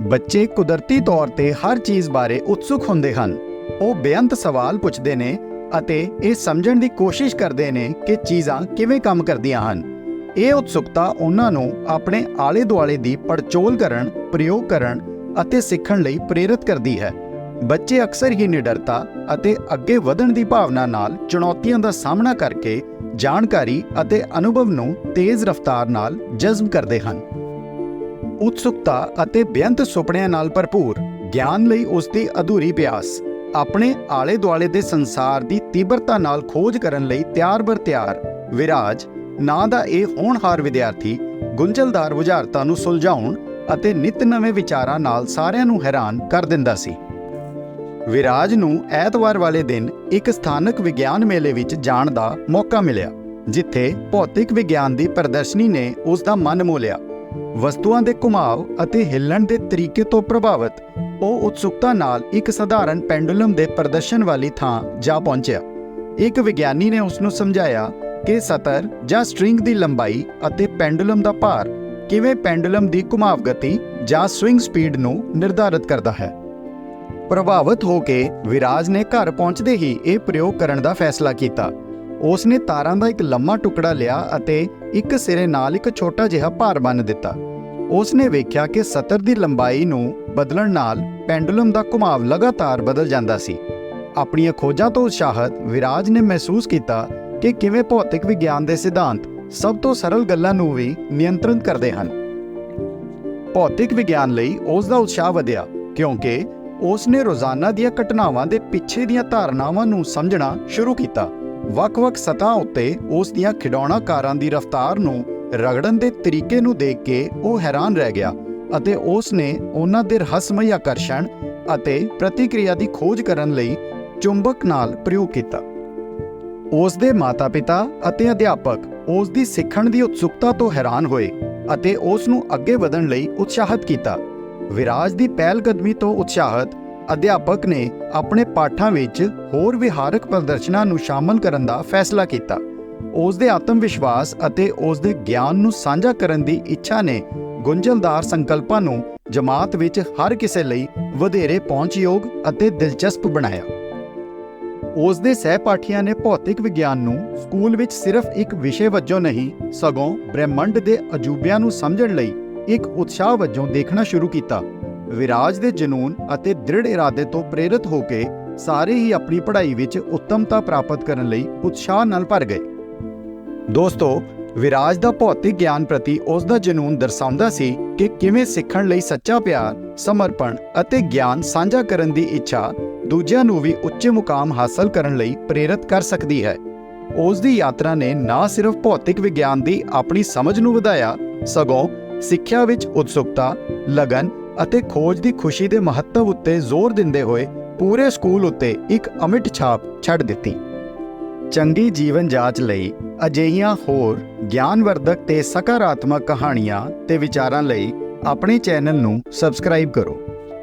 ਬੱਚੇ ਕੁਦਰਤੀ ਤੌਰ ਤੇ ਹਰ ਚੀਜ਼ ਬਾਰੇ ਉਤਸੁਕ ਹੁੰਦੇ ਹਨ। ਉਹ ਬੇਅੰਤ ਸਵਾਲ ਪੁੱਛਦੇ ਨੇ ਅਤੇ ਇਹ ਸਮਝਣ ਦੀ ਕੋਸ਼ਿਸ਼ ਕਰਦੇ ਨੇ ਕਿ ਚੀਜ਼ਾਂ ਕਿਵੇਂ ਕੰਮ ਕਰਦੀਆਂ ਹਨ। ਇਹ ਉਤਸੁਕਤਾ ਉਹਨਾਂ ਨੂੰ ਆਪਣੇ ਆਲੇ-ਦੁਆਲੇ ਦੀ ਪੜਚੋਲ ਕਰਨ, ਪ੍ਰਯੋਗ ਕਰਨ ਅਤੇ ਸਿੱਖਣ ਲਈ ਪ੍ਰੇਰਿਤ ਕਰਦੀ ਹੈ। ਬੱਚੇ ਅਕਸਰ ਹੀ ਨਿਡਰਤਾ ਅਤੇ ਅੱਗੇ ਵਧਣ ਦੀ ਭਾਵਨਾ ਨਾਲ ਚੁਣੌਤੀਆਂ ਦਾ ਸਾਹਮਣਾ ਕਰਕੇ ਜਾਣਕਾਰੀ ਅਤੇ ਅਨੁਭਵ ਨੂੰ ਤੇਜ਼ ਰਫ਼ਤਾਰ ਨਾਲ ਜਜ਼ਬ ਕਰਦੇ ਹਨ। ਉਤਸੁਕਤਾ ਅਤੇ ਬੇਅੰਤ ਸੁਪਨਿਆਂ ਨਾਲ ਭਰਪੂਰ, ਗਿਆਨ ਲਈ ਉਸ ਦੀ ਅਧੂਰੀ ਪਿਆਸ ਆਪਣੇ ਆਲੇ-ਦੁਆਲੇ ਦੇ ਸੰਸਾਰ ਦੀ ਤੀਬਰਤਾ ਨਾਲ ਖੋਜ ਕਰਨ ਲਈ ਤਿਆਰ-ਬਰ ਤਿਆਰ, ਵਿਰਾਜ, ਨਾਂ ਦਾ ਇਹ ਹੋਣਹਾਰ ਵਿਦਿਆਰਥੀ, ਗੁੰਝਲਦਾਰ ਬੁਝਾਰਤਾਂ ਨੂੰ ਸੁਲਝਾਉਣ ਅਤੇ ਨਿਤ ਨਵੇਂ ਵਿਚਾਰਾਂ ਨਾਲ ਸਾਰਿਆਂ ਨੂੰ ਹੈਰਾਨ ਕਰ ਦਿੰਦਾ ਸੀ। ਵਿਰਾਜ ਨੂੰ ਐਤਵਾਰ ਵਾਲੇ ਦਿਨ ਇੱਕ ਸਥਾਨਕ ਵਿਗਿਆਨ ਮੇਲੇ ਵਿੱਚ ਜਾਣ ਦਾ ਮੌਕਾ ਮਿਲਿਆ, ਜਿੱਥੇ ਭੌਤਿਕ ਵਿਗਿਆਨ ਦੀ ਪ੍ਰਦਰਸ਼ਨੀ ਨੇ ਉਸ ਦਾ ਮਨ ਮੋਲਿਆ ਵਸਤੂਆਂ ਦੇ ਘੁਮਾਵ ਅਤੇ ਹਿੱਲਣ ਦੇ ਤਰੀਕੇ ਤੋਂ ਪ੍ਰਭਾਵਿਤ। ਉਹ ਉਤਸੁਕਤਾ ਨਾਲ ਇੱਕ ਸਧਾਰਨ ਪੈਂਡੂਲਮ ਦੇ ਪ੍ਰਦਰਸ਼ਨ ਵਾਲੀ ਥਾਂ ਜਾ ਪਹੁੰਚਿਆ। ਇੱਕ ਵਿਗਿਆਨੀ ਨੇ ਉਸ ਨੂੰ ਸਮਝਾਇਆ ਕਿ ਸਤਰ ਜਾਂ ਸਟ੍ਰਿੰਗ ਦੀ ਲੰਬਾਈ ਅਤੇ ਪੈਂਡੂਲਮ ਦਾ ਭਾਰ ਕਿਵੇਂ ਪੈਂਡੂਲਮ ਦੀ ਘੁਮਾਵ ਗਤੀ ਜਾਂ ਸਵਿੰਗ ਸਪੀਡ ਨੂੰ ਨਿਰਧਾਰਤ ਕਰਦਾ ਹੈ। ਪ੍ਰਭਾਵਿਤ ਹੋ ਕੇ ਵਿਰਾਜ ਨੇ ਘਰ ਪਹੁੰਚਦੇ ਹੀ ਇਹ ਪ੍ਰਯੋਗ ਕਰਨ ਦਾ ਫੈਸਲਾ ਕੀਤਾ। ਉਸ ਨੇ ਤਾਰਾਂ ਦਾ ਇੱਕ ਲੰਮਾ ਟੁਕੜਾ ਲਿਆ ਅਤੇ ਇੱਕ ਸਿਰੇ ਨਾਲ ਇੱਕ ਛੋਟਾ ਜਿਹਾ ਭਾਰ ਬੰਨ ਦਿੱਤਾ। ਉਸ ਨੇ ਵੇਖਿਆ ਕਿ ਸਤਰ ਦੀ ਲੰਬਾਈ ਨੂੰ ਬਦਲਣ ਨਾਲ ਪੈਂਡੂਲਮ ਦਾ ਘੁਮਾਵ ਲਗਾਤਾਰ ਬਦਲ ਜਾਂਦਾ ਸੀ। ਆਪਣੀਆਂ ਖੋਜਾਂ ਤੋਂ ਉਤਸ਼ਾਹਤ ਵਿਰਾਜ ਨੇ ਮਹਿਸੂਸ ਕੀਤਾ ਕਿ ਕਿਵੇਂ ਭੌਤਿਕ ਵਿਗਿਆਨ ਦੇ ਸਿਧਾਂਤ ਸਭ ਤੋਂ ਸਰਲ ਗੱਲਾਂ ਨੂੰ ਵੀ ਨਿਯੰਤਰਿਤ ਕਰਦੇ ਹਨ। ਭੌਤਿਕ ਵਿਗਿਆਨ ਲਈ ਉਸ ਦਾ ਉਤਸ਼ਾਹ ਵਧਿਆ, ਕਿਉਂਕਿ ਉਸ ਨੇ ਰੋਜ਼ਾਨਾ ਦੀਆਂ ਘਟਨਾਵਾਂ ਦੇ ਪਿੱਛੇ ਦੀਆਂ ਧਾਰਨਾਵਾਂ ਨੂੰ ਸਮਝਣਾ ਸ਼ੁਰੂ ਕੀਤਾ। ਵੱਖ-ਵੱਖ ਸਤਹਾਂ ਉੱਤੇ ਉਸ ਦੀਆਂ ਖਿਡੌਣਾ ਕਾਰਾਂ ਦੀ ਰਫ਼ਤਾਰ ਨੂੰ ਰਗੜਨ ਦੇ ਤਰੀਕੇ ਨੂੰ ਦੇਖ ਕੇ ਉਹ ਹੈਰਾਨ ਰਹਿ ਗਿਆ ਅਤੇ ਉਸ ਨੇ ਉਹਨਾਂ ਦੇ ਰਹੱਸਮਈ ਆਕਰਸ਼ਣ ਅਤੇ ਪ੍ਰਤੀਕਿਰਿਆ ਦੀ ਖੋਜ ਕਰਨ ਲਈ ਚੁੰਬਕ ਨਾਲ ਪ੍ਰਯੋਗ ਕੀਤਾ। ਉਸ ਦੇ ਮਾਤਾ-ਪਿਤਾ ਅਤੇ ਅਧਿਆਪਕ ਉਸ ਦੀ ਸਿੱਖਣ ਦੀ ਉਤਸੁਕਤਾ ਤੋਂ ਹੈਰਾਨ ਹੋਏ ਅਤੇ ਉਸ ਨੂੰ ਅੱਗੇ ਵਧਣ ਲਈ ਉਤਸ਼ਾਹਿਤ ਕੀਤਾ। ਵਿਰਾਜ ਦੀ ਪਹਿਲ ਕਦਮੀ ਤੋਂ ਉਤਸ਼ਾਹਿਤ ਅਧਿਆਪਕ ਨੇ ਆਪਣੇ ਪਾਠਾਂ ਵਿੱਚ ਹੋਰ ਵਿਹਾਰਕ ਪ੍ਰਦਰਸ਼ਨਾਂ ਨੂੰ ਸ਼ਾਮਲ ਕਰਨ ਦਾ ਫੈਸਲਾ ਕੀਤਾ। ਉਸ ਦੇ ਆਤਮ ਵਿਸ਼ਵਾਸ ਅਤੇ ਉਸ ਦੇ ਗਿਆਨ ਨੂੰ ਸਾਂਝਾ ਕਰਨ ਦੀ ਇੱਛਾ ਨੇ ਗੁੰਝਲਦਾਰ ਸੰਕਲਪਾਂ ਨੂੰ ਜਮਾਤ ਵਿੱਚ ਹਰ ਕਿਸੇ ਲਈ ਵਧੇਰੇ ਪਹੁੰਚਯੋਗ ਅਤੇ ਦਿਲਚਸਪ ਬਣਾਇਆ। ਉਸ ਦੇ ਸਹਿਪਾਠੀਆਂ ਨੇ ਭੌਤਿਕ ਵਿਗਿਆਨ ਨੂੰ ਸਕੂਲ ਵਿੱਚ ਸਿਰਫ ਇੱਕ ਵਿਸ਼ੇ ਵਜੋਂ ਨਹੀਂ, ਸਗੋਂ ਬ੍ਰਹਿਮੰਡ ਦੇ ਅਜੂਬਿਆਂ ਨੂੰ ਸਮਝਣ ਲਈ ਇੱਕ ਉਤਸ਼ਾਹ ਵਜੋਂ ਦੇਖਣਾ ਸ਼ੁਰੂ ਕੀਤਾ। ਵਿਰਾਜ ਦੇ ਜਨੂਨ ਅਤੇ ਦ੍ਰਿੜ ਇਰਾਦੇ ਤੋਂ ਪ੍ਰੇਰਿਤ ਹੋ ਕੇ ਸਾਰੇ ਹੀ ਆਪਣੀ ਪੜ੍ਹਾਈ ਵਿੱਚ ਉੱਤਮਤਾ ਪ੍ਰਾਪਤ ਕਰਨ ਲਈ ਉਤਸ਼ਾਹ ਨਾਲ ਭਰ ਗਏ। ਦੋਸਤੋ, ਵਿਰਾਜ ਦਾ ਭੌਤਿਕ ਗਿਆਨ ਪ੍ਰਤੀ ਉਸ ਦਾ ਜਨੂਨ ਦਰਸਾਉਂਦਾ ਸੀ ਕਿ ਕਿਵੇਂ ਸਿੱਖਣ ਲਈ ਸੱਚਾ ਪਿਆਰ, ਸਮਰਪਣ ਅਤੇ ਗਿਆਨ ਸਾਂਝਾ ਕਰਨ ਦੀ ਇੱਛਾ ਦੂਜਿਆਂ ਨੂੰ ਵੀ ਉੱਚੇ ਮੁਕਾਮ ਹਾਸਲ ਕਰਨ ਲਈ ਪ੍ਰੇਰਿਤ ਕਰ ਸਕਦੀ ਹੈ। ਉਸ ਦੀ ਯਾਤਰਾ ਨੇ ਨਾ ਸਿਰਫ ਭੌਤਿਕ ਵਿਗਿਆਨ ਦੀ ਆਪਣੀ ਸਮਝ ਨੂੰ ਵਧਾਇਆ, ਸਗੋਂ ਸਿੱਖਿਆ ਵਿੱਚ ਉਤਸੁਕਤਾ, ਲਗਨ ਅਤੇ ਖੋਜ ਦੀ ਖੁਸ਼ੀ ਦੇ ਮਹੱਤਵ ਉੱਤੇ ਜ਼ੋਰ ਦਿੰਦੇ ਹੋਏ ਪੂਰੇ ਸਕੂਲ ਉੱਤੇ ਇੱਕ ਅਮਿਟ ਛਾਪ ਛੱਡ ਦਿੱਤੀ। ਚੰਗੀ ਜੀਵਨ ਜਾਂਚ ਲਈ ਅਜਿਹੀਆਂ ਹੋਰ ਗਿਆਨਵਰਧਕ ਤੇ ਸਕਾਰਾਤਮਕ ਕਹਾਣੀਆਂ ਤੇ ਵਿਚਾਰਾਂ ਲਈ ਆਪਣੇ ਚੈਨਲ ਨੂੰ ਸਬਸਕ੍ਰਾਈਬ ਕਰੋ।